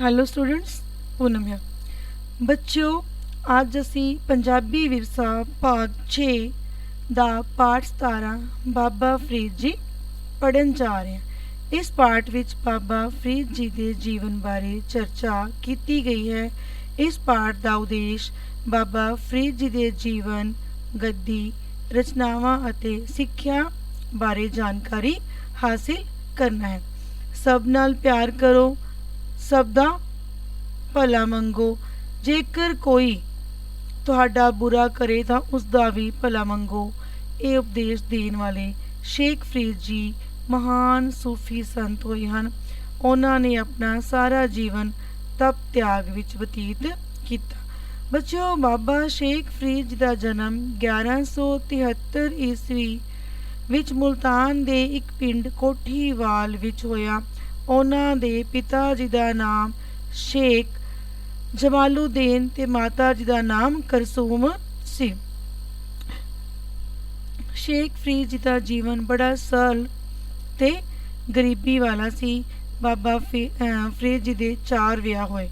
Hello students Poonam ਹੈ ਬੱਚਿਓ, ਅੱਜ ਅਸੀਂ ਪੰਜਾਬੀ ਵਿਰਸਾ ਭਾਗ 6 ਦਾ ਪਾਠ 17 ਬਾਬਾ ਫਰੀਦ ਜੀ ਪੜਨ ਜਾ ਰਹੇ ਹਾਂ। ਇਸ ਪਾਠ ਵਿੱਚ ਬਾਬਾ ਫਰੀਦ ਜੀ ਦੇ ਜੀਵਨ ਬਾਰੇ ਚਰਚਾ ਕੀਤੀ ਗਈ ਹੈ। ਇਸ ਪਾਠ ਦਾ ਉਦੇਸ਼ ਬਾਬਾ ਫਰੀਦ ਜੀ ਦੇ ਜੀਵਨ, ਗੱਦੀ, ਰਚਨਾਵਾਂ ਅਤੇ ਸਿੱਖਿਆ ਬਾਰੇ ਜਾਣਕਾਰੀ ਹਾਸਿਲ ਕਰਨਾ ਹੈ। ਸਭ ਨਾਲ ਪਿਆਰ ਕਰੋ। ਸਭ ਦਾ ਭਲਾ ਮੰਗੋ। ਜੇਕਰ ਕੋਈ ਤੁਹਾਡਾ ਬੁਰਾ ਕਰੇ ਤਾਂ ਉਸ ਦਾ ਵੀ ਭਲਾ ਮੰਗੋ। ਇਹ ਉਪਦੇਸ਼ ਦੇਣ ਵਾਲੇ ਸ਼ੇਖ ਫਰੀਦ ਜੀ ਮਹਾਨ ਸੂਫੀ ਸੰਤ ਹੋਏ ਹਨ। ਉਹਨਾਂ ਨੇ ਆਪਣਾ ਸਾਰਾ ਜੀਵਨ ਤਪ ਤਿਆਗ ਵਿੱਚ ਬਤੀਤ ਕੀਤਾ। ਬੱਚਿਓ, ਬਾਬਾ ਸ਼ੇਖ ਫਰੀਦ ਜੀ ਦਾ ਜਨਮ 1173 ਈਸਵੀ ਵਿੱਚ ਮੁਲਤਾਨ ਦੇ ਇੱਕ ਪਿੰਡ ਕੋਠੀਵਾਲ ਵਿੱਚ ਹੋਇਆ। ਉਹਨਾਂ ਦੇ ਪਿਤਾ ਜੀ ਦਾ ਨਾਮ ਸ਼ੇਖ ਜਮਾਲੂਦੀਨ ਤੇ ਮਾਤਾ ਜੀ ਦਾ ਨਾਮ ਕਰਸੂਮ ਸੀ। ਸ਼ੇਖ ਫਰੀਦ ਜੀ ਦਾ ਜੀਵਨ ਬੜਾ ਸਰਲ ਤੇ ਗਰੀਬੀ ਵਾਲਾ ਸੀ। ਬਾਬਾ ਫੀ- ਅਹ ਫਰੀਦ ਜੀ ਦੇ ਚਾਰ ਵਿਆਹ ਹੋਏ।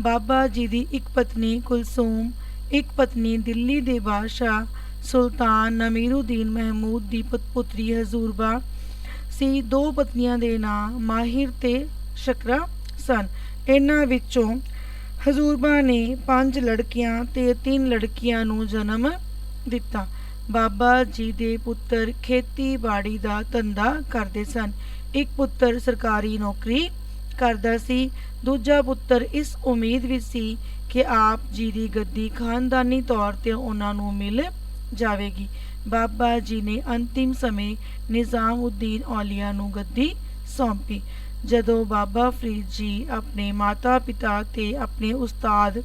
ਬਾਬਾ ਜੀ ਦੀ ਇੱਕ ਪਤਨੀ ਕੁਲਸੂਮ, ਇੱਕ ਪਤਨੀ ਦਿੱਲੀ ਦੇ ਬਾਦਸ਼ਾਹ ਸੁਲਤਾਨ ਨਮੀਰੁਦੀਨ ਮਹਿਮੂਦ ਦੀ ਪੁੱਤ- ਪੁੱਤਰੀ ਹਜ਼ੂਰਬਾ ਸੀ ਦੋ ਪਤਨੀਆਂ ਦੇ ਨਾਂ ਮਾਹਿਰ ਤੇ ਸ਼ਕਰਾ ਸਨ। ਇਹਨਾਂ ਵਿੱਚੋਂ ਹਜ਼ੂਰਬਾ ਨੇ ਪੰਜ ਲੜਕੀਆਂ ਤੇ ਤਿੰਨ ਲੜਕੀਆਂ ਨੂੰ ਜਨਮ ਦਿੱਤਾ। ਬਾਬਾ ਜੀ ਦੇ ਪੁੱਤਰ ਖੇਤੀਬਾੜੀ ਦਾ ਧੰਦਾ ਕਰਦੇ ਸਨ। ਇੱਕ ਪੁੱਤਰ ਸਰਕਾਰੀ ਨੌਕਰੀ ਕਰਦਾ ਸੀ। ਦੂਜਾ ਪੁੱਤਰ ਇਸ ਉਮੀਦ ਵਿੱਚ ਸੀ ਕਿ ਆਪ ਜੀ ਦੀ ਗੱਦੀ ਖਾਨਦਾਨੀ ਤੌਰ ਤੇ ਉਹਨਾਂ ਨੂੰ ਮਿਲ ਜਾਵੇਗੀ। ਬਾਬਾ ਜੀ ਨੇ ਅੰਤਿਮ ਸਮੇਂ ਨਿਜ਼ਾਮਉਦੀਨ ਔਲੀਆ ਨੂੰ ਗੱਦੀ ਸੌਂਪੀ। ਜਦੋਂ ਬਾਬਾ ਫਰੀਦ ਜੀ ਆਪਣੇ ਮਾਤਾ-ਪਿਤਾ ਤੇ ਆਪਣੇ ਉਸਤਾਦ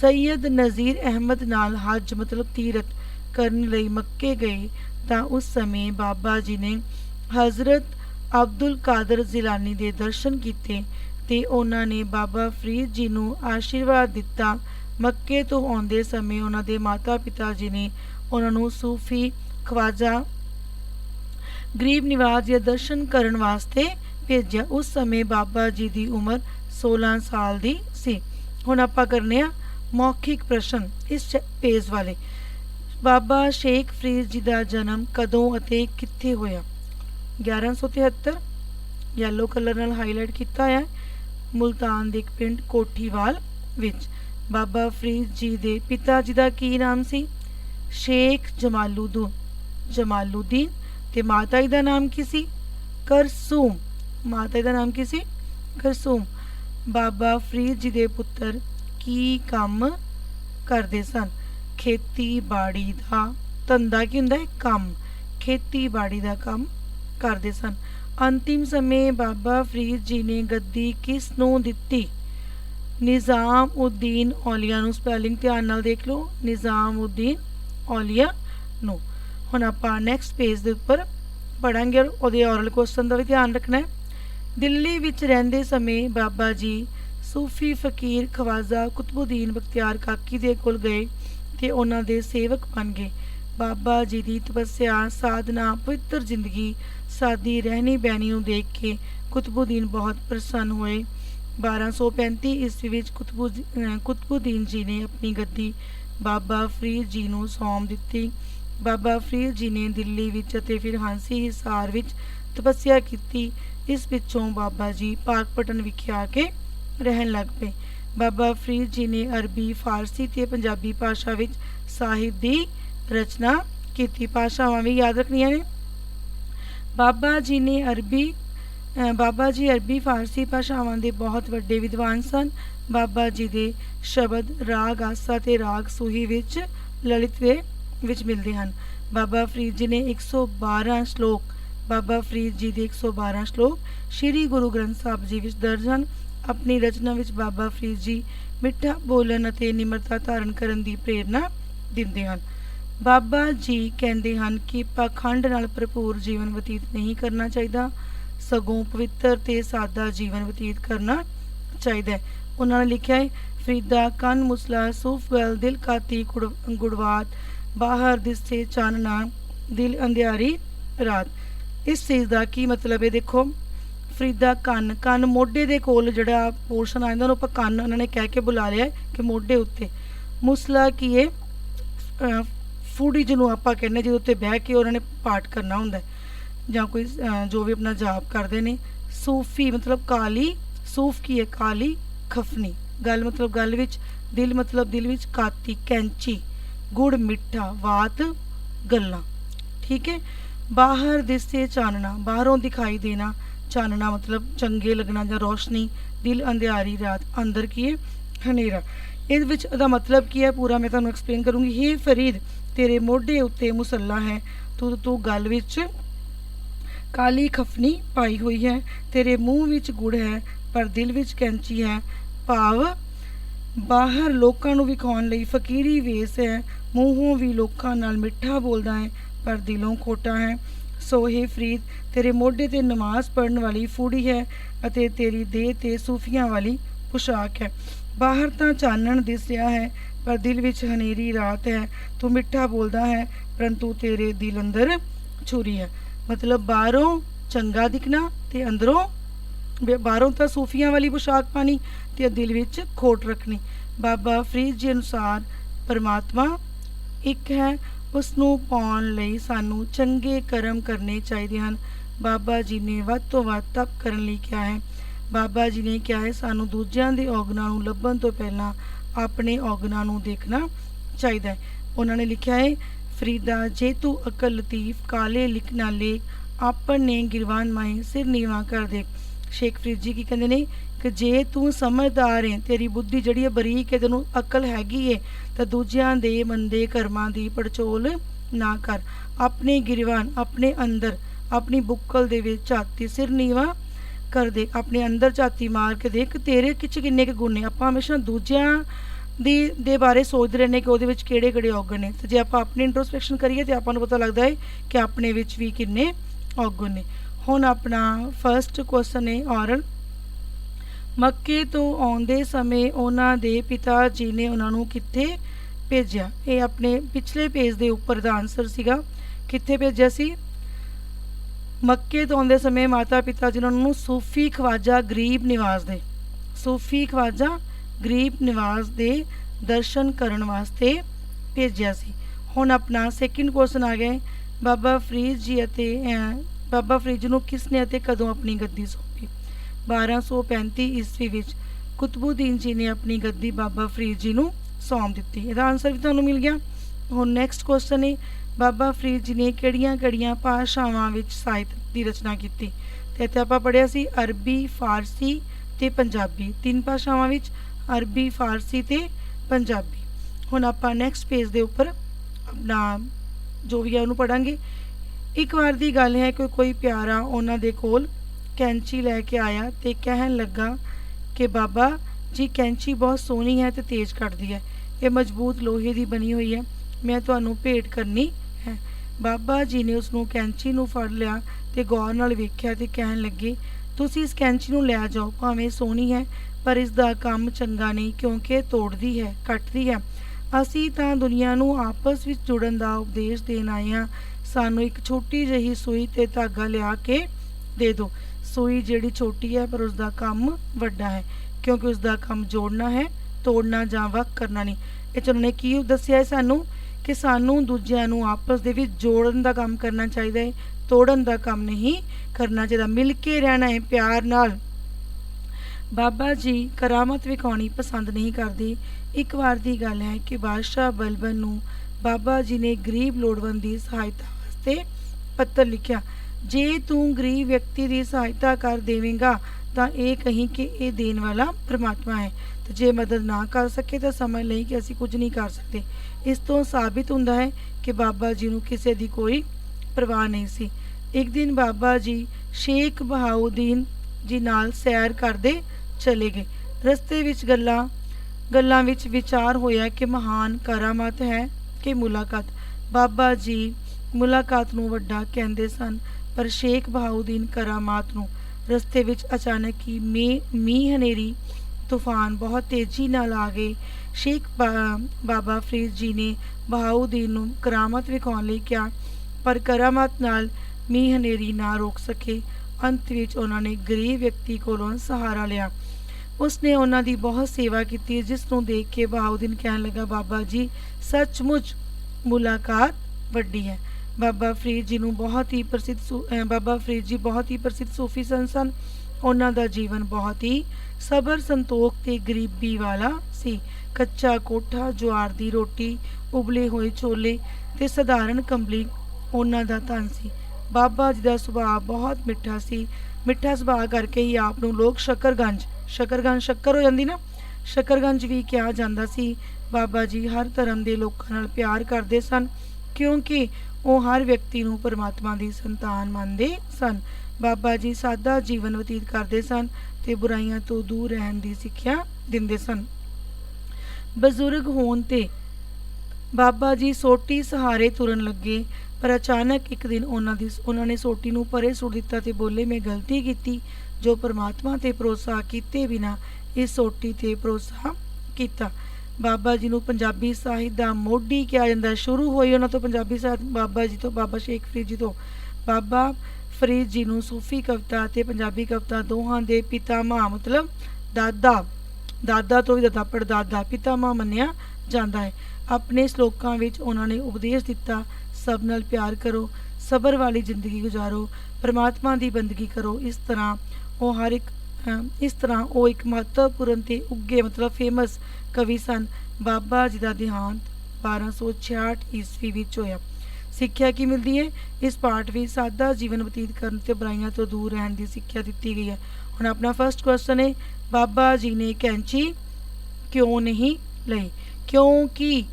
ਸੈਯਦ ਨਜ਼ੀਰ ਅਹਿਮਦ ਨਾਲ ਹੱਜ ਮਤਲਬ ਤੀਰਥ ਕਰਨ ਲਈ ਮੱਕੇ ਗਏ, ਤਾਂ ਉਸ ਸਮੇਂ ਬਾਬਾ ਜੀ ਨੇ ਹਜ਼ਰਤ ਅਬਦੁਲ ਕਾਦਰ ਜ਼ਿਲਾਨੀ ਦੇ ਦਰਸ਼ਨ ਕੀਤੇ ਤੇ ਉਹਨਾਂ ਨੇ ਬਾਬਾ ਫਰੀਦ ਜੀ ਨੂੰ ਆਸ਼ੀਰਵਾਦ ਦਿੱਤਾ। ਮੱਕੇ ਤੋਂ ਆਉਂਦੇ ਸਮੇਂ ਉਹਨਾਂ ਦੇ ਮਾਤਾ-ਪਿਤਾ ਜੀ ਨੇ ਉਹਨਾਂ ਨੂੰ ਸੂਫੀ ਖਵਾਜਾ, ਗਰੀਬ ਨਿਵਾਜ ਦੇ ਦਰਸ਼ਨ ਕਰਨ ਵਾਸਤੇ ਭੇਜਿਆ। ਉਸ ਸਮੇਂ ਬਾਬਾ ਜੀ ਦੀ ਉਮਰ 16 ਸਾਲ ਦੀ ਸੀ। ਹੁਣ ਆਪਾਂ ਕਰਨੇ ਆ ਮੌਖਿਕ ਪ੍ਰਸ਼ਨ ਇਸ ਪੇਜ ਵਾਲੇ। ਬਾਬਾ ਸ਼ੇਖ ਫਰੀਦ ਜੀ ਦਾ ਜਨਮ ਕਦੋਂ ਅਤੇ ਕਿੱਥੇ ਹੋਇਆ? 1173 ਯੈਲੋ ਕਲਰ ਨਾਲ ਹਾਈਲਾਈਟ ਕੀਤਾ ਹੈ, ਮੁਲਤਾਨ ਦੇ ਇੱਕ ਪਿੰਡ ਕੋਠੀਵਾਲ ਵਿੱਚ। ਬਾਬਾ ਫਰੀਦ ਜੀ ਦੇ ਪਿਤਾ ਜੀ ਦਾ ਕੀ ਨਾਮ ਸੀ? ਸ਼ੇਖ ਜਮਾਲੂਦੂ ਜਮਾਲੂਦੀਨ ਤੇ ਮਾਤਾ ਜੀ ਦਾ ਨਾਮ ਕੀ ਸੀ? ਕਰਸੂਮ। ਮਾਤਾ ਜੀ ਦਾ ਨਾਮ ਕੀ ਸੀ? ਕਰਸੂਮ। ਬਾਬਾ ਫਰੀਦ ਜੀ ਦੇ ਪੁੱਤਰ ਕੀ ਕੰਮ ਕਰਦੇ ਸਨ? ਖੇਤੀਬਾੜੀ ਦਾ ਧੰਦਾ ਕੀ ਹੁੰਦਾ ਹੈ? ਕੰਮ। ਖੇਤੀਬਾੜੀ ਦਾ ਕੰਮ ਕਰਦੇ ਸਨ। ਅੰਤਿਮ ਸਮੇਂ ਬਾਬਾ ਫਰੀਦ ਜੀ ਨੇ ਗੱਦੀ ਕਿਸ ਨੂੰ ਦਿੱਤੀ? ਨਿਜ਼ਾਮ ਉਦੀਨ ਔਲੀਆ ਨੂੰ ਸਪੈਲਿੰਗ ਧਿਆਨ ਨਾਲ ਦੇਖ ਲਓ। ਨਿਜ਼ਾਮ ਉਦੀਨ ਔਲੀਆ ਨੂੰ ਹੁਣ ਆਪਾਂ ਨੈਕਸਟ ਪੇਜ ਦੇ ਉੱਪਰ ਪੜਾਂਗੇ ਔਰ ਉਹਦੇ ਔਰਲ ਕੁਐਸਚਨ ਦਾ ਵੀ ਧਿਆਨ ਰੱਖਣਾ ਹੈ। ਦਿੱਲੀ ਵਿੱਚ ਰਹਿੰਦੇ ਸਮੇਂ ਬਾਬਾ ਜੀ ਸੂਫੀ ਫਕੀਰ ਖਵਾਜਾ ਕੁਤਬੁਦੀਨ ਬਖਤਿਆਰ ਕਾਕੀ ਦੇ ਕੋਲ ਗਏ ਤੇ ਉਹਨਾਂ ਦੇ ਸੇਵਕ ਬਣ ਗਏ। ਬਾਬਾ ਜੀ ਦੀ ਤਪੱਸਿਆ, ਸਾਧਨਾ, ਪਵਿੱਤਰ ਜ਼ਿੰਦਗੀ, ਸਾਦੀ ਰਹਿਣੀ ਬਹਿਣੀ ਨੂੰ ਦੇਖ ਕੇ ਕੁਤਬੁਦੀਨ ਬਹੁਤ ਪ੍ਰਸੰਨ ਹੋਏ। 1235 ਈਸਵੀ ਵਿੱਚ ਕੁਤਬੂ ਕੁਤਬੁਦੀਨ ਜੀ ਨੇ ਆਪਣੀ ਗੱਦੀ ਬਾਬਾ ਫਰੀਦ ਜੀ ਨੂੰ ਸੌਂਪ ਦਿੱਤੀ। ਬਾਬਾ ਫਰੀਦ ਜੀ ਨੇ ਦਿੱਲੀ ਵਿੱਚ ਅਤੇ ਫਿਰ ਹਾਂਸੀ ਹਿਸਾਰ ਵਿੱਚ ਤਪੱਸਿਆ ਕੀਤੀ। ਇਸ ਪਿੱਛੋਂ ਬਾਬਾ ਜੀ ਪਾਕਪਟਨ ਵਿਖੇ ਆ ਕੇ ਰਹਿਣ ਲੱਗ ਪਏ। ਬਾਬਾ ਫਰੀਦ ਜੀ ਨੇ ਅਰਬੀ, ਫਾਰਸੀ ਤੇ ਪੰਜਾਬੀ ਭਾਸ਼ਾ ਵਿੱਚ ਸਾਹਿਤ ਦੀ ਰਚਨਾ ਕੀਤੀ। ਭਾਸ਼ਾਵਾਂ ਵੀ ਯਾਦ ਰੱਖਣੀਆਂ ਨੇ। ਬਾਬਾ ਜੀ ਨੇ ਅਰਬੀ ਬਾਬਾ ਜੀ ਅਰਬੀ ਫਾਰਸੀ ਭਾਸ਼ਾਵਾਂ ਦੇ ਬਹੁਤ ਵੱਡੇ ਵਿਦਵਾਨ ਸਨ। ਬਾਬਾ ਜੀ ਦੇ ਸ਼ਬਦ ਰਾਗ, ਆਸਾ ਤੇ ਰਾਗ ਸੂਹੀ ਵਿੱਚ, ਲਲਿਤ ਦੇ ਵਿੱਚ ਮਿਲਦੇ ਹਨ। ਬਾਬਾ ਫਰੀਦ ਜੀ ਨੇ 112 ਸ਼ਲੋਕ, ਬਾਬਾ ਫਰੀਦ ਜੀ ਦੇ 112 ਸ਼ਲੋਕ ਸ੍ਰੀ ਗੁਰੂ ਗ੍ਰੰਥ ਸਾਹਿਬ ਜੀ ਵਿੱਚ ਦਰਜ ਹਨ। ਆਪਣੀ ਰਚਨਾ ਵਿੱਚ ਬਾਬਾ ਫਰੀਦ ਜੀ ਮਿੱਠਾ ਬੋਲਣ ਅਤੇ ਨਿਮਰਤਾ ਧਾਰਨ ਕਰਨ ਦੀ ਪ੍ਰੇਰਣਾ ਦਿੰਦੇ ਹਨ। ਬਾਬਾ ਜੀ ਕਹਿੰਦੇ ਹਨ ਕਿ ਪਾਖੰਡ ਨਾਲ ਭਰਪੂਰ ਜੀਵਨ ਬਤੀਤ ਨਹੀਂ ਕਰਨਾ ਚਾਹੀਦਾ। ਸਗੋਂ ਪਵਿੱਤਰ ਤੇ ਸਾਦਾ ਜੀਵਨ ਬਤੀਤ ਕਰਨਾ ਚਾਹੀਦਾ ਹੈ। ਉਹਨਾਂ ਨੇ ਲਿਖਿਆ ਹੈ ਫਰੀਦਾ ਕੰਨ ਮੁਸਲਾ ਸੂਫ ਦਿਲ ਕਾਤੀ ਗੁੜਵਾਤ ਬਾਹਰ ਦਿਸੇ ਚਾਨਣਾ ਦਿਲ ਅੰਧਿਆਰੀ ਰਾਤ। ਇਸ ਚੀਜ਼ ਦਾ ਕੀ ਮਤਲਬ ਹੈ? ਦੇਖੋ ਫਰੀਦਾ ਕੰਨ ਕੰਨ ਮੋਢੇ ਦੇ ਕੋਲ ਜਿਹੜਾ ਪੋਰਸ਼ਨ ਆ ਜਾਂਦਾ ਉਹਨੂੰ ਆਪਾਂ ਕੰਨ ਉਹਨਾਂ ਨੇ ਕਹਿ ਕੇ ਬੁਲਾ ਲਿਆ ਕਿ ਮੋਢੇ ਉੱਤੇ। ਮੁਸਲਾ ਕੀ ਹੈ? ਅਹ, ਫੂਡੀ ਜਿਹਨੂੰ ਆਪਾਂ ਕਹਿੰਦੇ ਜਿਹਦੇ ਉੱਤੇ ਬਹਿ ਕੇ ਉਹਨਾਂ ਨੇ ਪਾਠ ਕਰਨਾ ਹੁੰਦਾ ਜਾਂ ਕੋਈ ਜੋ ਵੀ ਆਪਣਾ ਜਾਪ ਕਰਦੇ ਨੇ, ਸੂਫੀ ਮਤਲਬ ਕਾਲੀ, ਸੂਫ ਕੀ ਹੈ? ਕਾਲੀ, ਖਫਨੀ। ਗੱਲ ਮਤਲਬ ਗੱਲ ਵਿੱਚ, ਦਿਲ ਮਤਲਬ ਦਿਲ ਵਿੱਚ ਕਾਤੀ, ਕੈਂਚੀ, ਗੁੜ ਮਿੱਠਾ, ਵਾਤ, ਗੱਲਾਂ। ਠੀਕ ਹੈ? ਬਾਹਰ ਦਿਸੇ ਚਾਨਣਾ, ਬਾਹਰੋਂ ਦਿਖਾਈ ਦੇਣਾ, ਚਾਨਣਾ ਮਤਲਬ ਚੰਗੇ ਲੱਗਣਾ ਜਾਂ ਰੋਸ਼ਨੀ, ਦਿਲ ਅੰਧਿਆਰੀ ਰਾਤ, ਅੰਦਰ ਕੀ ਹੈ? ਹਨੇਰਾ। ਇਹਦੇ ਵਿੱਚ ਉਹਦਾ ਮਤਲਬ ਕੀ ਹੈ? ਪੂਰਾ ਮੈਂ ਤੁਹਾਨੂੰ ਐਕਸਪਲੇਨ ਕਰੂੰਗੀ। ਹੇ ਫਰੀਦ, ਤੇਰੇ ਮੋਢੇ ਉੱਤੇ ਮੁਸੱਲਾ ਹੈ, ਤੂੰ ਤੂੰ ਗੱਲ ਵਿੱਚ ਕਾਲੀ ਖਫਨੀ ਪਾਈ ਹੋਈ ਹੈ। ਤੇਰੇ ਮੂੰਹ ਵਿੱਚ ਗੁੜ ਹੈ, ਪਰ ਦਿਲ ਵਿੱਚ ਕੈਂਚੀ ਹੈ। ਭਾਵ, ਬਾਹਰ ਲੋਕਾਂ ਨੂੰ ਵਿਖਾਉਣ ਲਈ ਫਕੀਰੀ ਵੇਸ ਹੈ। ਮੂੰਹੋਂ ਵੀ ਲੋਕਾਂ ਨਾਲ ਮਿੱਠਾ ਬੋਲਦਾ ਹੈ, ਪਰ ਦਿਲੋਂ ਖੋਟਾ ਹੈ। ਸੋ ਹੈ ਫਰੀਦ, ਤੇਰੇ ਮੋਢੇ ਤੇ ਨਮਾਜ਼ ਪੜਨ ਵਾਲੀ ਫੂੜੀ ਹੈ ਅਤੇ ਤੇਰੀ ਦੇਹ ਤੇ ਸੂਫੀਆਂ ਵਾਲੀ ਪੁਸ਼ਾਕ ਹੈ। ਬਾਹਰ ਤਾਂ ਚਾਨਣ ਦਿਸ ਰਿਹਾ ਹੈ, ਪਰ ਦਿਲ ਵਿੱਚ ਹਨੇਰੀ ਰਾਤ ਹੈ। ਤੂੰ ਮਿੱਠਾ ਬੋਲਦਾ ਹੈ, ਪਰੰਤੂ ਤੇਰੇ ਦਿਲ ਅੰਦਰ ਛੁਰੀ ਹੈ। ਮਤਲਬ ਬਾਹਰੋਂ ਚੰਗਾ ਦਿਖਣਾ ਤੇ ਅੰਦਰੋਂ ਬਾਹਰੋਂ ਤਾਂ ਸੂਫੀਆਂ ਵਾਲੀ ਪੁਸ਼ਾਕ ਪਾਣੀ ਤੇ ਦਿਲ ਵਿੱਚ ਖੋਟ ਰੱਖਣੀ। ਬਾਬਾ ਫਰੀਦ ਜੀ ਅਨੁਸਾਰ ਪਰਮਾਤਮਾ ਇੱਕ ਹੈ ਉਸ ਨੂੰ ਪਾਉਣ ਲਈ ਸਾਨੂੰ ਚੰਗੇ ਕਰਮ ਕਰਨੇ ਚਾਹੀਦੇ ਹਨ। ਬਾਬਾ ਜੀ ਨੇ ਵੱਧ ਤੋਂ ਵੱਧ ਤਪ ਕਰਨ ਲਈ ਕਿਹਾ ਹੈ। ਬਾਬਾ ਜੀ ਨੇ ਕਿਹਾ ਹੈ, ਸਾਨੂੰ ਦੂਜਿਆਂ ਦੇ ਔਗਣਾਂ ਨੂੰ ਲੱਭਣ ਤੋਂ ਪਹਿਲਾਂ ਆਪਣੇ ਔਗਣਾਂ ਨੂੰ ਦੇਖਣਾ ਚਾਹੀਦਾ ਹੈ। ਉਹਨਾਂ ਨੇ ਲਿਖਿਆ ਹੈ ਫਰੀਦਾ, ਜੇ ਤੂੰ ਅਕਲ ਲਤੀਫ, ਕਾਲੇ ਲਿਖ ਨਾ ਆਪਨ ਨੇ ਗਿਰਵਾਨ ਮਾਏ, ਸਿਰ ਨੀਵਾ ਕਰ ਦੇ ਸ਼ੇਖ ਫਰੀਦ ਜੀ ਕੀ ਕਹਿੰਦੇ ਨੇ ਕਿ ਜੇ ਤੂੰ ਸਮਝਦਾਰ ਹੈ, ਤੇਰੀ ਬੁੱਧੀ ਜਿਹੜੀ ਹੈ ਬਰੀਕ ਹੈ, ਤੈਨੂੰ ਅਕਲ ਹੈਗੀ ਹੈ ਤਾਂ ਦੂਜਿਆਂ ਦੇ ਮੰਦੇ ਕਰਮਾਂ ਦੀ ਪੜਚੋਲ ਨਾ ਕਰ। ਆਪਣੇ ਗਿਰਵਾਨ, ਆਪਣੇ ਅੰਦਰ, ਆਪਣੀ ਬੁੱਕਲ ਦੇ ਵਿੱਚ ਝਾਤੀ, ਸਿਰ ਨੀਵਾ ਕਰ ਦੇ। ਆਪਣੇ ਅੰਦਰ ਝਾਤੀ ਮਾਰ ਕੇ ਦੇਖ, ਤੇਰੇ ਕਿਚ ਕਿੰਨੇ ਕੁ ਗੁਣ ਨੇ? ਆਪਾਂ ਹਮੇਸ਼ਾ ਦੂਜਿਆਂ ਦੀ, ਦੇ ਬਾਰੇ ਸੋਚਦੇ ਰਹਿੰਦੇ ਕਿ ਉਹਦੇ ਵਿੱਚ ਕਿਹੜੇ ਕਿਹੜੇ ਔਗਣ ਨੇ। ਤੇ ਜੇ ਆਪਾਂ ਆਪਣੀ ਇੰਟਰੋਸਪੈਕਸ਼ਨ ਕਰੀਏ ਤੇ ਆਪਾਂ ਨੂੰ ਪਤਾ ਲੱਗਦਾ ਹੈ ਕਿ ਆਪਣੇ ਵਿੱਚ ਵੀ ਕਿੰਨੇ ਔਗਣ ਨੇ। ਹੁਣ ਆਪਣਾ ਫਰਸਟ ਕੁਐਸਚਨ ਹੈ ਔਰਲ ਮੱਕੇ ਤੋਂ ਆਉਂਦੇ ਸਮੇਂ ਉਹਨਾਂ ਦੇ ਪਿਤਾ ਜੀ ਨੇ ਉਹਨਾਂ ਨੂੰ ਕਿੱਥੇ ਭੇਜਿਆ? ਇਹ ਆਪਣੇ ਪਿਛਲੇ ਪੇਜ ਦੇ ਉੱਪਰ ਦਾ ਆਨਸਰ ਸੀਗਾ। ਕਿੱਥੇ ਭੇਜਿਆ ਸੀ? ਮੱਕੇ ਤੋਂ ਆਉਂਦੇ ਸਮੇਂ ਮਾਤਾ ਪਿਤਾ ਜੀ ਉਹਨਾਂ ਨੂੰ ਸੂਫੀ ਖਵਾਜਾ ਗਰੀਬ ਨਿਵਾਸ ਦੇ। ਸੂਫੀ ਖਵਾਜਾ ਗਰੀਬ ਨਿਵਾਸ ਦੇ ਦਰਸ਼ਨ ਕਰਨ ਵਾਸਤੇ ਭੇਜਿਆ ਸੀ। ਹੁਣ ਆਪਣਾ ਸੈਕਿੰਡ ਕੁਐਸਚਨ ਆ ਗਿਆ ਬਾਬਾ ਫਰੀਦ ਜੀ ਅਤੇ ਬਾਬਾ ਫਰੀਦ ਨੂੰ ਕਿਸ ਨੇ ਅਤੇ ਕਦੋਂ ਆਪਣੀ ਗੱਦੀ ਸੌਂਪੀ? 1235 ਈਸਵੀ ਵਿੱਚ ਕੁਤਬੁਦੀਨ ਜੀ ਨੇ ਆਪਣੀ ਗੱਦੀ ਬਾਬਾ ਫਰੀਦ ਜੀ ਨੂੰ ਸੌਂਪ ਦਿੱਤੀ। ਇਹਦਾ ਆਨਸਰ ਵੀ ਤੁਹਾਨੂੰ ਮਿਲ ਗਿਆ। ਹੁਣ ਨੈਕਸਟ ਕੁਐਸਚਨ ਹੈ। ਬਾਬਾ ਫਰੀਦ ਜੀ ਨੇ ਕਿਹੜੀਆਂ-ਕਿਹੜੀਆਂ ਭਾਸ਼ਾਵਾਂ ਵਿੱਚ ਸਾਹਿਤ ਦੀ ਰਚਨਾ ਕੀਤੀ? ਤੇ ਇੱਥੇ ਆਪਾਂ ਪੜ੍ਹਿਆ ਸੀ ਅਰਬੀ, ਫਾਰਸੀ ਤੇ ਪੰਜਾਬੀ। ਤਿੰਨ ਭਾਸ਼ਾਵਾਂ ਵਿੱਚ ਅਰਬੀ, ਫਾਰਸੀ ਤੇ ਪੰਜਾਬੀ। ਹੁਣ ਆਪਾਂ ਨੈਕਸਟ ਪੇਜ ਦੇ ਉੱਪਰ ਆਪਣਾ ਜੋ ਵੀ ਹੈ ਉਹਨੂੰ ਪੜਾਂਗੇ ਇੱਕ ਵਾਰ ਦੀ ਗੱਲ ਹੈ ਕਿ ਕੋਈ ਪਿਆਰਾ ਉਹਨਾਂ ਦੇ ਕੋਲ ਕੈਂਚੀ ਲੈ ਕੇ ਆਇਆ ਤੇ ਕਹਿਣ ਲੱਗਾ ਕਿ ਬਾਬਾ ਜੀ, ਕੈਂਚੀ ਬਹੁਤ ਸੋਹਣੀ ਹੈ ਤੇ ਤੇਜ਼ ਕੱਟਦੀ ਹੈ। ਇਹ ਮਜ਼ਬੂਤ ਲੋਹੇ ਦੀ ਬਣੀ ਹੋਈ ਹੈ। ਮੈਂ ਤੁਹਾਨੂੰ ਭੇਟ ਕਰਨੀ ਹੈ। ਬਾਬਾ ਜੀ ਨੇ ਉਸ ਨੂੰ ਕੈਂਚੀ ਨੂੰ ਫੜ ਲਿਆ ਤੇ ਗੌਰ ਨਾਲ ਵੇਖਿਆ ਤੇ ਕਹਿਣ ਲੱਗੇ ਤੁਸੀਂ ਇਸ ਕੈਂਚੀ ਨੂੰ ਲੈ ਜਾਓ, ਭਾਵੇਂ ਸੋਹਣੀ ਹੈ, ਪਰ ਇਸ ਦਾ ਕੰਮ ਚੰਗਾ ਨਹੀਂ ਕਿਉਂਕਿ ਤੋੜਦੀ ਹੈ, ਕੱਟਦੀ ਹੈ। ਅਸੀਂ ਤਾਂ ਦੁਨੀਆ ਨੂੰ ਆਪਸ ਵਿੱਚ ਜੁੜਨ ਦਾ ਉਪਦੇਸ਼ ਦੇਣ ਆਏ ਹਾਂ। ਸਾਨੂੰ ਇੱਕ ਛੋਟੀ ਜਿਹੀ ਸੂਈ ਤੇ ਧਾਗਾ ਲਿਆ ਕੇ ਦੇ ਦਿਓ। ਸੂਈ ਜਿਹੜੀ ਛੋਟੀ ਹੈ, ਪਰ ਉਸ ਦਾ ਕੰਮ ਵੱਡਾ ਹੈ, ਕਿਉਂਕਿ ਉਸ ਦਾ ਕੰਮ ਜੋੜਨਾ ਹੈ, ਤੋੜਨਾ ਜਾਂ ਵੱਖ ਕਰਨਾ ਨਹੀਂ। ਇਹ 'ਚ ਉਹਨਾਂ ਕੀ ਦੱਸਿਆ ਹੈ ਸਾਨੂੰ? ਕਿ ਸਾਨੂੰ ਦੂਜਿਆਂ ਨੂੰ ਆਪਸ ਦੇ ਵਿੱਚ ਜੋੜਨ ਦਾ ਕੰਮ ਕਰਨਾ ਚਾਹੀਦਾ ਹੈ, ਤੋੜਨ ਦਾ ਕੰਮ ਨਹੀਂ ਕਰਨਾ ਚਾਹੀਦਾ, ਮਿਲ ਕੇ ਰਹਿਣਾ ਹੈ, ਪਿਆਰ ਨਾਲ। ਬਾਬਾ ਜੀ ਕਰਾਮਤ ਵਿਖਾਉਣੀ ਪਸੰਦ ਨਹੀਂ ਕਰਦੇ। ਇੱਕ ਵਾਰ ਦੀ ਗੱਲ ਹੈ ਕਿ ਬਾਦਸ਼ਾਹ ਬਲਬਨ ਨੂੰ ਬਾਬਾ ਜੀ ਨੇ ਗਰੀਬ ਲੋੜਵੰਦ ਦੀ ਸਹਾਇਤਾ ਵਾਸਤੇ ਪੱਤਰ ਲਿਖਿਆ। ਜੇ ਤੂੰ ਗਰੀਬ ਵਿਅਕਤੀ ਦੀ ਸਹਾਇਤਾ ਕਰ ਦੇਵੇਂਗਾ, ਤਾਂ ਇਹ ਕਹੀਂ ਕਿ ਇਹ ਦੇਣ ਵਾਲਾ ਪ੍ਰਮਾਤਮਾ ਹੈ। ਤੇ ਜੇ ਮਦਦ ਨਾ ਕਰ ਸਕੇ ਤਾਂ ਸਮਝ ਲਈ ਕਿ ਅਸੀਂ ਕੁਝ ਨਹੀਂ ਕਰ ਸਕਦੇ। ਇਸ ਤੋਂ ਸਾਬਿਤ ਹੁੰਦਾ ਹੈ ਕਿ ਬਾਬਾ ਜੀ ਨੂੰ ਕਿਸੇ ਦੀ ਕੋਈ ਪਰਵਾਹ ਨਹੀਂ ਸੀ। ਇੱਕ ਦਿਨ ਬਾਬਾ ਜੀ ਸ਼ੇਖ ਬਹਾਉਦੀਨ ਜੀ ਨਾਲ ਸੈਰ ਕਰਦੇ ਚਲੇ ਗਏ। ਰਸਤੇ ਵਿੱਚ ਗੱਲਾਂ ਗੱਲਾਂ ਵਿੱਚ ਵਿਚਾਰ ਹੋਇਆ ਕਿ ਮਹਾਨ ਕਰਾਮਾਤ ਹੈ ਕਿ ਮੁਲਾਕਾਤ। ਬਾਬਾ ਜੀ ਮੁਲਾਕਾਤ ਨੂੰ ਵੱਡਾ ਕਹਿੰਦੇ ਸਨ, ਪਰ ਸ਼ੇਖ ਬਹਾਉਦੀਨ ਕਰਾਮਾਤ ਨੂੰ ਰਸਤੇ ਵਿੱਚ ਅਚਾਨਕ ਹੀ ਮੀਂਹ ਮੀਂਹ ਹਨੇਰੀ ਤੂਫਾਨ ਬਹੁਤ ਤੇਜ਼ੀ ਨਾਲ ਆ ਗਏ। ਸ਼ੇਖ ਬਾਬਾ ਫਰੀਦ ਜੀ ਨੇ ਬਹਾਉਦੀਨ ਨੂੰ ਕਰਾਮਤ ਵਿਖਾਉਣ ਲਈ ਕਿਹਾ, ਪਰ ਕਰਾਮਤ ਨਾਲ ਮੀਂਹ ਹਨੇਰੀ ਨਾ ਰੋਕ ਸਕੇ। ਅੰਤ ਵਿੱਚ ਉਹਨਾਂ ਨੇ ਗਰੀਬ ਵਿਅਕਤੀ ਕੋਲੋਂ ਸਹਾਰਾ ਲਿਆ। ਉਸਨੇ ਉਹਨਾਂ ਦੀ ਬਹੁਤ ਸੇਵਾ ਕੀਤੀ, ਜਿਸ ਨੂੰ ਦੇਖ ਕੇ ਬਹਾਉਦੀਨ ਕਹਿਣ ਲੱਗਾ, ਬਾਬਾ ਜੀ, ਸੱਚਮੁੱਚ ਮੁਲਾਕਾਤ ਵੱਡੀ ਹੈ। ਬਾਬਾ ਫਰੀਦ ਜੀ ਨੂੰ ਬਹੁਤ ਹੀ ਪ੍ਰਸਿੱਧ ਬਾਬਾ ਫਰੀਦ ਜੀ ਬਹੁਤ ਹੀ ਪ੍ਰਸਿੱਧ ਸੂਫੀ ਸੰਤ ਸਨ। ਉਹਨਾਂ ਦਾ ਜੀਵਨ ਬਹੁਤ ਹੀ ਸਬਰ, ਸੰਤੋਖ ਤੇ ਗਰੀਬੀ ਵਾਲਾ ਸੀ। ਕੱਚਾ ਕੋਠਾ ਜਵਾਰ ਦੀ ਰੋਟੀ, ਉਬਲੇ ਹੋਏ ਛੋਲੇ ਤੇ ਸਧਾਰਨ ਕੰਬਲੀ ਉਹਨਾਂ ਦਾ ਧਨ ਸੀ। ਬਾਬਾ ਜੀ ਦਾ ਸੁਭਾਅ ਬਹੁਤ ਮਿੱਠਾ ਸੀ। ਮਿੱਠਾ ਸੁਭਾਅ ਕਰਕੇ ਹੀ ਆਪ ਨੂੰ ਲੋਕ ਸ਼ਕਰਗੰਜ ਸ਼ਕਰਗੰਜ ਸ਼ੱਕਰ ਹੋ ਜਾਂਦੀ ਨਾ? ਸ਼ਕਰਗੰਜ ਵੀ ਕਿਹਾ ਜਾਂਦਾ ਸੀ। ਬਾਬਾ ਜੀ ਹਰ ਧਰਮ ਦੇ ਲੋਕਾਂ ਨਾਲ ਪਿਆਰ ਕਰਦੇ ਸਨ, ਕਿਉਂਕਿ ਉਹ ਹਰ ਵਿਅਕਤੀ ਨੂੰ ਪਰਮਾਤਮਾ ਦੀ ਸੰਤਾਨ ਮੰਨਦੇ ਸਨ। ਬਾਬਾ ਜੀ ਸਾਦਾ ਜੀਵਨ ਬਤੀਤ ਕਰਦੇ ਸਨ ਤੇ ਬੁਰਾਈਆਂ ਤੋਂ ਦੂਰ ਰਹਿਣ ਦੀ ਸਿੱਖਿਆ ਦਿੰਦੇ ਸਨ। ਬਜ਼ੁਰਗ ਹੋਣ ਤੇ ਬਾਬਾ ਜੀ ਸੋਟੀ ਸਹਾਰੇ ਤੁਰਨ ਲੱਗੇ, ਪਰ ਅਚਾਨਕ ਇੱਕ ਦਿਨ ਉਹਨਾਂ ਦੀ ਉਹਨਾਂ ਨੇ ਸੋਟੀ ਨੂੰ ਪਰੇ ਸੁੱਟ ਦਿੱਤਾ ਤੇ ਬੋਲੇ, ਮੈਂ ਗਲਤੀ ਕੀਤੀ, ਜੋ ਪਰਮਾਤਮਾ ਤੇ ਭਰੋਸਾ ਕੀਤੇ ਬਿਨਾ ਇਸ ਸੋਟੀ ਤੇ ਭਰੋਸਾ ਕੀਤਾ। ਬਾਬਾ ਜੀ ਨੂੰ ਪੰਜਾਬੀ ਸਾਹਿਤ ਦਾ ਮੋਢੀ ਕਿਹਾ ਜਾਂਦਾ। ਸ਼ੁਰੂ ਹੋਈ ਉਹਨਾਂ ਤੋਂ ਪੰਜਾਬੀ ਸਾਹਿਤ, ਬਾਬਾ ਜੀ ਤੋਂ, ਬਾਬਾ ਸ਼ੇਖ ਫਰੀਦ ਜੀ ਤੋਂ। ਬਾਬਾ ਫਰੀਦ ਜੀ ਨੂੰ ਸੂਫੀ ਕਵਿਤਾ ਅਤੇ ਪੰਜਾਬੀ ਕਵਿਤਾ ਦੋਹਾਂ ਦੇ ਪਿਤਾਮਾ ਮਤਲਬ ਦਾਦਾ ਦਾਦਾ ਤੋਂ ਵੀ ਦਾਦਾ ਪੜਦਾਦਾ ਪਿਤਾਮਾ ਮੰਨਿਆ ਜਾਂਦਾ ਹੈ। ਆਪਣੇ ਸ਼ਲੋਕਾਂ ਵਿੱਚ ਉਹਨਾਂ ਨੇ ਉਪਦੇਸ਼ ਦਿੱਤਾ, ਸਭ ਨਾਲ ਪਿਆਰ ਕਰੋ, ਸਬਰ ਵਾਲੀ ਜ਼ਿੰਦਗੀ ਗੁਜ਼ਾਰੋ, ਪਰਮਾਤਮਾ ਦੀ ਬੰਦਗੀ ਕਰੋ। ਇਸ ਤਰ੍ਹਾਂ ਉਹ ਹਰ ਇੱਕ ਇਸ ਤਰ੍ਹਾਂ ਉਹ ਇੱਕ ਮਹੱਤਵਪੂਰਨ ਤੇ ਉੱਗੇ ਮਤਲਬ ਫੇਮਸ ਕਵੀ ਸਨ। ਬਾਬਾ ਜੀ ਦਾ ਦੇਹਾਂਤ 1266 ਈਸਵੀ ਵਿੱਚ ਹੋਇਆ। ਸਿੱਖਿਆ ਕੀ ਮਿਲਦੀ ਹੈ? ਇਸ ਪਾਠ ਵਿੱਚ ਸਾਦਾ ਜੀਵਨ ਬਤੀਤ ਕਰਨ ਤੇ ਬੁਰਾਈਆਂ ਤੋਂ ਦੂਰ ਰਹਿਣ ਦੀ ਸਿੱਖਿਆ ਦਿੱਤੀ ਗਈ ਹੈ। ਹੁਣ ਆਪਣਾ ਫਰਸਟ ਕੁਐਸਚਨ ਹੈ, ਬਾਬਾ ਜੀ ਨੇ ਕੈਂਚੀ ਕਿਉਂ ਨਹੀਂ ਲਈ? ਕਿਉਂਕਿ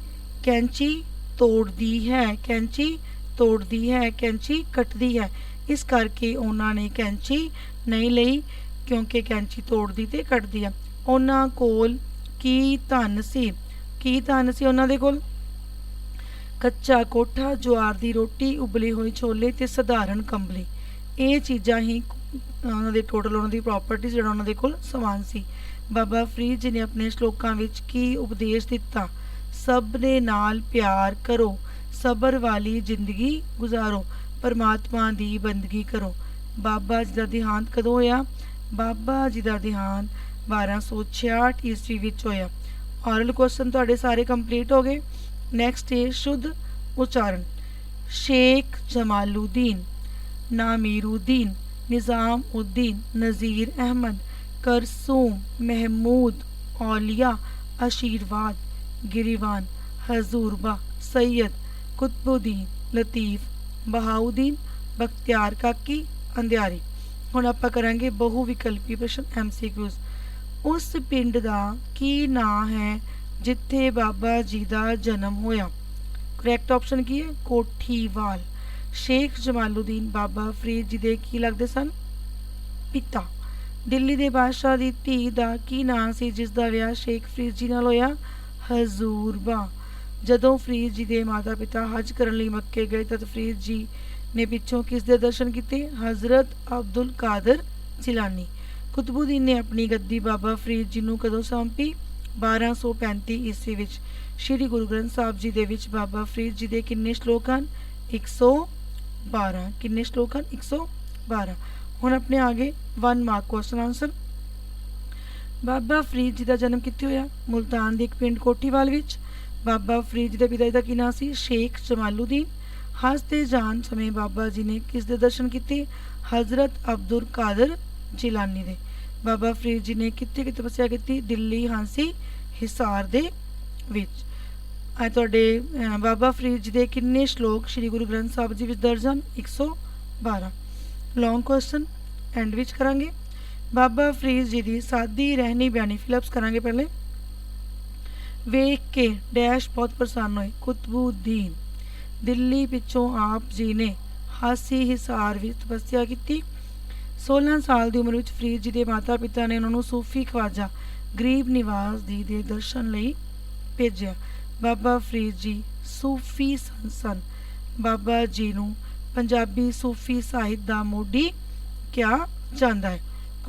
ਕੈਂਚੀ ਤੋੜਦੀ ਹੈ, ਕੈਂਚੀ ਤੋੜਦੀ ਹੈ, ਕੈਂਚੀ ਕੱਟਦੀ ਹੈ। ਇਸ ਕਰਕੇ ਉਹਨਾਂ ਨੇ ਕੈਂਚੀ ਨਹੀਂ ਲਈ, ਕਿਉਂਕਿ ਕੈਂਚੀ ਤੋੜਦੀ ਤੇ ਕੱਟਦੀ ਹੈ ਉਹਨਾਂ ਕੋਲ ਕੀ ਧਨ ਸੀ? ਕੀ ਧਨ ਸੀ ਉਹਨਾਂ ਦੇ ਕੋਲ? ਕੱਚਾ ਕੋਠਾ ਜਵਾਰ ਦੀ ਰੋਟੀ, ਉਬਲੇ ਹੋਏ ਛੋਲੇ ਤੇ ਸਧਾਰਨ ਕੰਬਲੀ। ਇਹ ਚੀਜ਼ਾਂ ਹੀ ਉਹਨਾਂ ਦੇ ਟੋਟਲ ਉਹਨਾਂ ਦੀ ਪ੍ਰਾਪਰਟੀ ਜਿਹੜਾ ਉਹਨਾਂ ਦੇ ਕੋਲ ਸਮਾਨ ਸੀ। ਬਾਬਾ ਫਰੀਦ ਜੀ ਨੇ ਆਪਣੇ ਸ਼ਲੋਕਾਂ ਵਿੱਚ ਕੀ ਉਪਦੇਸ਼ ਦਿੱਤਾ? ਸਭ ਦੇ ਨਾਲ ਪਿਆਰ ਕਰੋ, ਸਬਰ ਵਾਲੀ ਜ਼ਿੰਦਗੀ ਗੁਜ਼ਾਰੋ, ਪਰਮਾਤਮਾ ਦੀ ਬੰਦਗੀ ਕਰੋ। ਬਾਬਾ ਜੀ ਦਾ ਦੇਹਾਂਤ ਕਦੋਂ ਹੋਇਆ? ਬਾਬਾ ਜੀ ਦਾ ਦੇਹਾਂਤ 1266 ਈਸਵੀ ਵਿੱਚ ਹੋਇਆ। ਔਰਲ ਕੁਐਸਚਨ ਤੁਹਾਡੇ ਸਾਰੇ ਕੰਪਲੀਟ ਹੋ ਗਏ। ਨੈਕਸਟ ਹੈ ਸ਼ੁੱਧ ਉਚਾਰਨ ਸ਼ੇਖ ਜਮਾਲੂਦੀਨ ਨਾਮੀਰੂਦੀਨ ਨਿਜ਼ਾਮ ਉਦੀਨ ਨਜ਼ੀਰ ਅਹਿਮਦ ਕਰਸੂਮ ਮਹਿਮੂਦ ਔਲੀਆ ਆਸ਼ੀਰਵਾਦ ਗਿਰੀਵਾਨ ਹਜ਼ੂਰਬਾ ਸੈयद ਕੁਤਬੁਦੀਨ ਲਤੀਫ ਬਹਾਉਦੀਨ ਬਖਤਿਆਰ ਕਾਕੀ ਅੰਧਿਆਰੀ ਹੁਣ ਆਪਾਂ ਕਰਾਂਗੇ ਬਹੁ ਵਿਕਲਪੀ ਪ੍ਰਸ਼ਨ ਐਮਸੀਕਿਊਜ਼ ਉਸ ਪਿੰਡ ਦਾ ਕੀ ਨਾਂ ਹੈ ਜਿੱਥੇ ਬਾਬਾ ਜੀ ਦਾ ਜਨਮ ਹੋਇਆ। ਕਰੈਕਟ ਆਪਸ਼ਨ ਕੀ ਹੈ? ਕੋਠੀਵਾਲ। ਸ਼ੇਖ ਜਮਾਲੂਦੀਨ ਬਾਬਾ ਫਰੀਦ ਜੀ ਦੇ ਕੀ ਲੱਗਦੇ ਸਨ? ਪਿਤਾ। ਦਿੱਲੀ ਦੇ ਬਾਦਸ਼ਾਹ ਦੀ ਧੀ ਦਾ ਕੀ ਨਾਂ ਸੀ ਜਿਸ ਦਾ ਵਿਆਹ ਸ਼ੇਖ ਫਰੀਦ ਜੀ ਨਾਲ ਹੋਇਆ? ਹਜ਼ੂਰਬਾ ਜਦੋਂ ਫਰੀਦ ਜੀ ਦੇ ਮਾਤਾ-ਪਿਤਾ ਹਜ ਕਰਨ ਲਈ ਮੱਕੇ ਗਏ ਤਦ ਫਰੀਦ ਜੀ ਨੇ ਪਿੱਛੋਂ ਕਿਸ ਦੇ ਦਰਸ਼ਨ ਕੀਤੇ? ਹਜ਼ਰਤ ਅਬਦੁਲ ਕਾਦਰ ਜਿਲਾਨੀ। ਕੁਤਬੁਦੀਨ ਨੇ ਆਪਣੀ ਗੱਦੀ ਬਾਬਾ ਫਰੀਦ ਜੀ ਨੂੰ ਕਦੋਂ ਸੌਂਪੀ? 1235 ਈਸਵੀ ਵਿੱਚ ਸ੍ਰੀ ਗੁਰੂ ਗ੍ਰੰਥ ਸਾਹਿਬ ਜੀ ਦੇ ਵਿੱਚ ਬਾਬਾ ਫਰੀਦ ਜੀ ਦੇ ਕਿੰਨੇ ਸ਼ਲੋਕ ਹਨ? 112 ਕਿੰਨੇ ਸ਼ਲੋਕ ਹਨ? 112 ਹੁਣ ਆਪਣੇ ਆਗੇ 1 mark question answer Baba Farid ji ਦਾ ਜਨਮ ਕਿੱਥੇ ਹੋਇਆ? ਮੁਲਤਾਨ ਦੇ ਇੱਕ ਪਿੰਡ ਕੋਠੀਵਾਲ ਵਿੱਚ। ਬਾਬਾ ਫਰੀਦ ਜੀ ਦੇ ਪਿਤਾ ਜੀ ਦਾ ਕੀ ਨਾਮ ਸੀ? ਸ਼ੇਖ ਜਮਾਲੁਦੀਨ। ਹਜ ਹੱਸਦੇ ਜਾਣ ਸਮੇਂ ਬਾਬਾ ਜੀ ਨੇ ਕਿਸ ਦੇ ਦਰਸ਼ਨ ਕੀਤੇ? ਹਜ਼ਰਤ ਅਬਦੁਲ ਕਾਦਰ ਜਿਲਾਨੀ ਦੇ। ਬਾਬਾ ਫਰੀਦ ਜੀ ਨੇ ਕਿੱਥੇ ਕਿੱਥੇ ਤਪੱਸਿਆ ਕੀਤੀ? ਦਿੱਲੀ, ਹਾਂਸੀ, ਹਿਸਾਰ ਦੇ ਵਿੱਚ। ਆ ਤੁਹਾਡੇ ਬਾਬਾ ਫਰੀਦ ਜੀ ਦੇ ਕਿੰਨੇ ਸ਼ਲੋਕ ਸ੍ਰੀ ਗੁਰੂ ਗ੍ਰੰਥ ਸਾਹਿਬ ਜੀ ਵਿੱਚ ਦਰਜ ਹਨ? 112 ਲੌਂਗ ਕੁਐਸਚਨ ਐਂਡ ਵਿੱਚ ਕਰਾਂਗੇ। ਬਾਬਾ ਫਰੀਦ ਜੀ ਦੀ ਸਾਦੀ ਰਹਿਣੀ ਬਿਆਨੀ ਫਿਲਪਸ ਕਰਾਂਗੇ ਪਹਿਲੇ। ਵੇਖ ਕੇ ਡੈਸ਼ ਬਹੁਤ ਪ੍ਰਸੰਨ ਹੋਏ। ਕੁਤਬੂਦੀਨ ਦਿੱਲੀ ਪਿੱਛੋਂ ਆਪ ਜੀ ਨੇ ਹਾਸੀ ਹਿਸਾਰ ਵਿੱਚ ਤਪੱਸਿਆ ਕੀਤੀ। 16 ਸਾਲ ਦੀ ਉਮਰ ਵਿੱਚ ਫਰੀਦ ਜੀ ਦੇ ਮਾਤਾ-ਪਿਤਾ ਨੇ ਉਹਨਾਂ ਨੂੰ ਸੂਫੀ ਖਵਾਜਾ ਗਰੀਬ ਨਿਵਾਸ ਦੀ ਦੇ ਦਰਸ਼ਨ ਲਈ ਭੇਜਿਆ। ਬਾਬਾ ਫਰੀਦ ਜੀ ਸੂਫੀ ਸੰਤ ਸਨ। ਬਾਬਾ ਜੀ ਨੂੰ ਪੰਜਾਬੀ ਸੂਫੀ ਸਾਹਿਤ ਦਾ ਮੋਢੀ ਕਿਹਾ ਜਾਂਦਾ ਹੈ।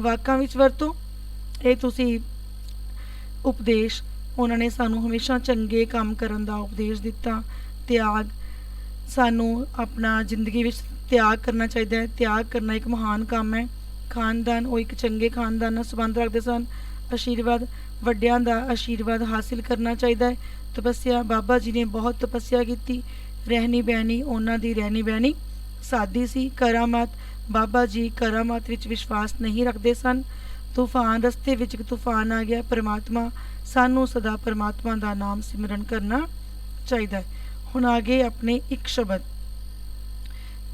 ਵਾਕਾਂ ਵਿੱਚ ਵਰਤੋ, ਇਹ ਤੁਸੀਂ ਉਪਦੇਸ਼, ਉਹਨਾਂ ਨੇ ਸਾਨੂੰ ਹਮੇਸ਼ਾ ਚੰਗੇ ਕੰਮ ਕਰਨ ਦਾ ਉਪਦੇਸ਼ ਦਿੱਤਾ। ਤਿਆਗ, ਸਾਨੂੰ ਆਪਣਾ ਜ਼ਿੰਦਗੀ ਵਿੱਚ ਤਿਆਗ ਕਰਨਾ ਚਾਹੀਦਾ ਹੈ। ਤਿਆਗ ਕਰਨਾ ਇੱਕ ਮਹਾਨ ਕੰਮ ਹੈ। ਖਾਨਦਾਨ, ਉਹ ਇੱਕ ਚੰਗੇ ਖਾਨਦਾਨ ਨਾਲ ਸੰਬੰਧ ਰੱਖਦੇ ਸਨ। ਆਸ਼ੀਰਵਾਦ ਵੱਡਿਆਂ ਦਾ ਆਸ਼ੀਰਵਾਦ ਹਾਸਿਲ ਕਰਨਾ ਚਾਹੀਦਾ ਹੈ। ਤਪੱਸਿਆ, ਬਾਬਾ ਜੀ ਨੇ ਬਹੁਤ ਤਪੱਸਿਆ ਕੀਤੀ। ਰਹਿਣੀ ਬਹਿਣੀ ਉਹਨਾਂ ਦੀ ਰਹਿਣੀ ਬਹਿਣੀ ਸਾਦੀ ਸੀ। ਕਰਾਮਾਤ, ਬਾਬਾ ਜੀ ਕਰਾਮਾਤ ਵਿੱਚ ਵਿਸ਼ਵਾਸ ਨਹੀਂ ਰੱਖਦੇ ਸਨ। ਤੂਫਾਨ, ਰਸਤੇ ਵਿੱਚ ਇੱਕ ਤੂਫਾਨ ਆ ਗਿਆ। ਪ੍ਰਮਾਤਮਾ, ਸਾਨੂੰ ਸਦਾ ਪ੍ਰਮਾਤਮਾ ਦਾ ਨਾਮ ਸਿਮਰਨ ਕਰਨਾ ਚਾਹੀਦਾ ਹੈ। ਹੁਣ ਆਗੇ ਆਪਣੇ ਇੱਕ ਸ਼ਬਦ।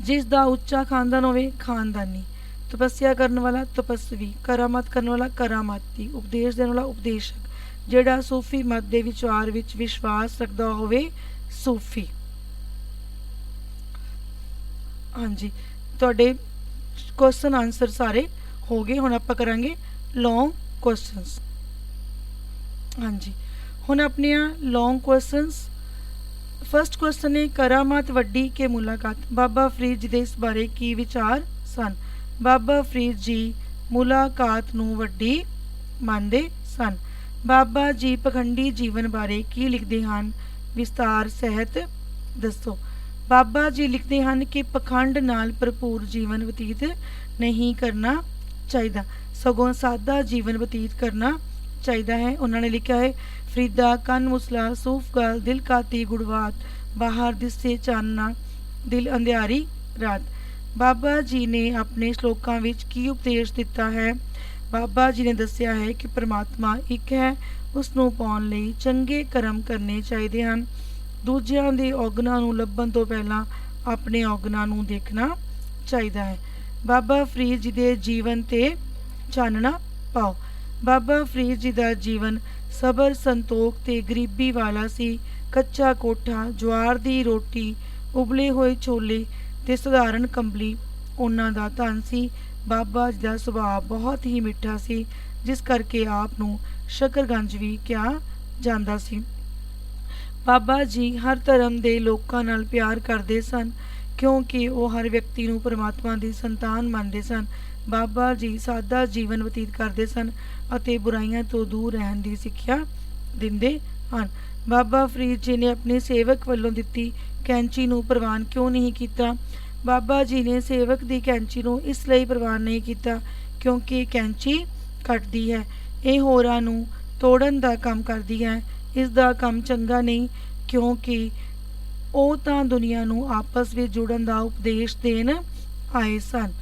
ਜਿਸ ਦਾ ਉੱਚਾ ਖਾਨਦਾਨ ਹੋਵੇ, ਖਾਨਦਾਨੀ। ਤਪੱਸਿਆ ਕਰਨ ਵਾਲਾ ਤਪਸਵੀ, ਕਰਾਮਾਤ ਕਰਨ ਵਾਲਾ ਕਰਾਮਾਤੀ, ਉਪਦੇਸ਼ ਦੇਣ ਵਾਲਾ ਉਪਦੇਸ਼ਕ। ਜਿਹੜਾ ਸੂਫੀ ਮਤ ਦੇ ਵਿਚਾਰ ਵਿੱਚ ਵਿਸ਼ਵਾਸ ਰੱਖਦਾ ਹੋਵੇ, ਸੂਫੀ। ਹਾਂਜੀ, ਤੁਹਾਡੇ ਕੁਐਸਚਨ ਆਨਸਰ ਸਾਰੇ ਹੋ ਗਏ, ਹੁਣ ਆਪਾਂ ਕਰਾਂਗੇ ਲੌਂਗ ਕੁਐਸਚਨਸ ਹਾਂਜੀ, ਹੁਣ ਆਪਣੀਆਂ ਲੌਂਗ ਕੁਐਸਚਨਸ ਫਰਸਟ ਕੁਐਸਚਨ ਹੈ ਕਰਾਮਾਤ ਵੱਡੀ ਕੇ ਮੁਲਾਕਾਤ ਬਾਬਾ ਫਰੀਦ ਜੀ ਦੇ ਇਸ ਬਾਰੇ ਕੀ ਵਿਚਾਰ ਸਨ? ਬਾਬਾ ਫਰੀਦ ਜੀ ਮੁਲਾਕਾਤ ਨੂੰ ਵੱਡੀ ਮੰਨਦੇ ਸਨ। ਬਾਬਾ ਜੀ ਪਖੰਡੀ ਜੀਵਨ ਬਾਰੇ ਕੀ ਲਿਖਦੇ ਹਨ? ਵਿਸਤਾਰ ਸਹਿਤ ਦੱਸੋ। ਬਾਬਾ ਜੀ ਲਿਖਦੇ ਹਨ ਕਿ ਪਖੰਡ ਨਾਲ ਭਰਪੂਰ ਜੀਵਨ ਬਤੀਤ ਨਹੀਂ ਕਰਨਾ ਚਾਹੀਦਾ। ਸਗੋਂ ਸਾਦਾ ਜੀਵਨ ਬਤੀਤ ਕਰਨਾ ਚਾਹੀਦਾ ਹੈ। ਉਹਨਾਂ ਨੇ ਲਿਖਿਆ ਹੈ ਫਰੀਦਾ, ਕੰਨ ਮੁਸਲਾ, ਸੂਫ ਗਲ, ਦਿਲ ਗੁੜਵਾਤ, ਬਾਹਰ ਦਿਸੇ ਚਾਨਣਾ, ਦਿਲ ਅੰਧਿਆਰੀ ਰਾਤ। ਬਾਬਾ ਜੀ ਨੇ ਆਪਣੇ ਸ਼ਲੋਕਾਂ ਵਿੱਚ ਕੀ ਉਪਦੇਸ਼ ਦਿੱਤਾ ਹੈ? ਬਾਬਾ ਜੀ ਨੇ ਦੱਸਿਆ ਹੈ ਕਿ ਪ੍ਰਮਾਤਮਾ ਇੱਕ ਹੈ ਉਸ ਨੂੰ ਪਾਉਣ ਲਈ ਚੰਗੇ ਕਰਮ ਕਰਨੇ ਚਾਹੀਦੇ ਹਨ। ਦੂਜਿਆਂ ਦੇ ਔਗਣਾਂ ਨੂੰ ਲੱਭਣ ਤੋਂ ਪਹਿਲਾਂ ਆਪਣੇ ਔਗਣਾਂ ਨੂੰ ਦੇਖਣਾ ਚਾਹੀਦਾ ਹੈ। ਬਾਬਾ ਫਰੀਦ ਜੀ ਦੇ ਜੀਵਨ ਤੇ ਚਾਨਣਾ ਪਾਓ। ਬਾਬਾ ਫਰੀਦ ਜੀ ਦਾ ਜੀਵਨ ਸਬਰ, ਸੰਤੋਖ ਤੇ ਗਰੀਬੀ ਵਾਲਾ ਸੀ। ਕੱਚਾ ਕੋਠਾ, ਜਵਾਰ ਦੀ ਰੋਟੀ, ਉਬਲੇ ਹੋਏ ਛੋਲੇ ਤੇ ਸਧਾਰਨ ਕੰਬਲੀ ਉਹਨਾਂ ਦਾ ਧਨ ਸੀ। ਬਾਬਾ ਜੀ ਦਾ ਸੁਭਾਅ ਬਹੁਤ ਹੀ ਮਿੱਠਾ ਸੀ, ਜਿਸ ਕਰਕੇ ਆਪ ਨੂੰ ਸ਼ਕਰਗੰਜ ਵੀ ਕਿਹਾ ਜਾਂਦਾ ਸੀ। ਬਾਬਾ ਜੀ ਹਰ ਧਰਮ ਦੇ ਲੋਕਾਂ ਨਾਲ ਪਿਆਰ ਕਰਦੇ ਸਨ। ਕਿਉਂਕਿ ਉਹ ਹਰ ਵਿਅਕਤੀ ਨੂੰ ਪਰਮਾਤਮਾ ਦੀ ਸੰਤਾਨ ਮੰਨਦੇ ਸਨ, ਬਾਬਾ ਜੀ ਸਾਦਾ ਜੀਵਨ ਬਤੀਤ ਕਰਦੇ ਸਨ ਅਤੇ ਬੁਰਾਈਆਂ ਤੋਂ ਦੂਰ ਰਹਿਣ ਦੀ ਸਿੱਖਿਆ ਦਿੰਦੇ ਹਨ। ਬਾਬਾ ਫਰੀਦ ਜੀ ਨੇ ਆਪਣੇ ਸੇਵਕ ਵੱਲੋਂ ਦਿੱਤੀ ਕੈਂਚੀ ਨੂੰ ਪ੍ਰਵਾਨ ਕਿਉਂ ਨਹੀਂ ਕੀਤਾ? ਬਾਬਾ ਜੀ ਨੇ ਸੇਵਕ ਦੀ ਕੈਂਚੀ ਨੂੰ ਇਸ ਲਈ ਪ੍ਰਵਾਨ ਨਹੀਂ ਕੀਤਾ ਕਿਉਂਕਿ ਕੈਂਚੀ ਕੱਟਦੀ ਹੈ, ਇਹ ਹੋਰਾਂ ਨੂੰ ਤੋੜਨ ਦਾ ਕੰਮ ਕਰਦੀ ਹੈ। ਇਸ ਦਾ ਕੰਮ ਚੰਗਾ ਨਹੀਂ ਕਿਉਂਕਿ ਉਹ ਤਾਂ ਦੁਨੀਆ ਨੂੰ ਆਪਸ ਵਿੱਚ ਜੁੜਨ ਦਾ ਉਪਦੇਸ਼ ਦੇਣ ਆਏ ਸਨ।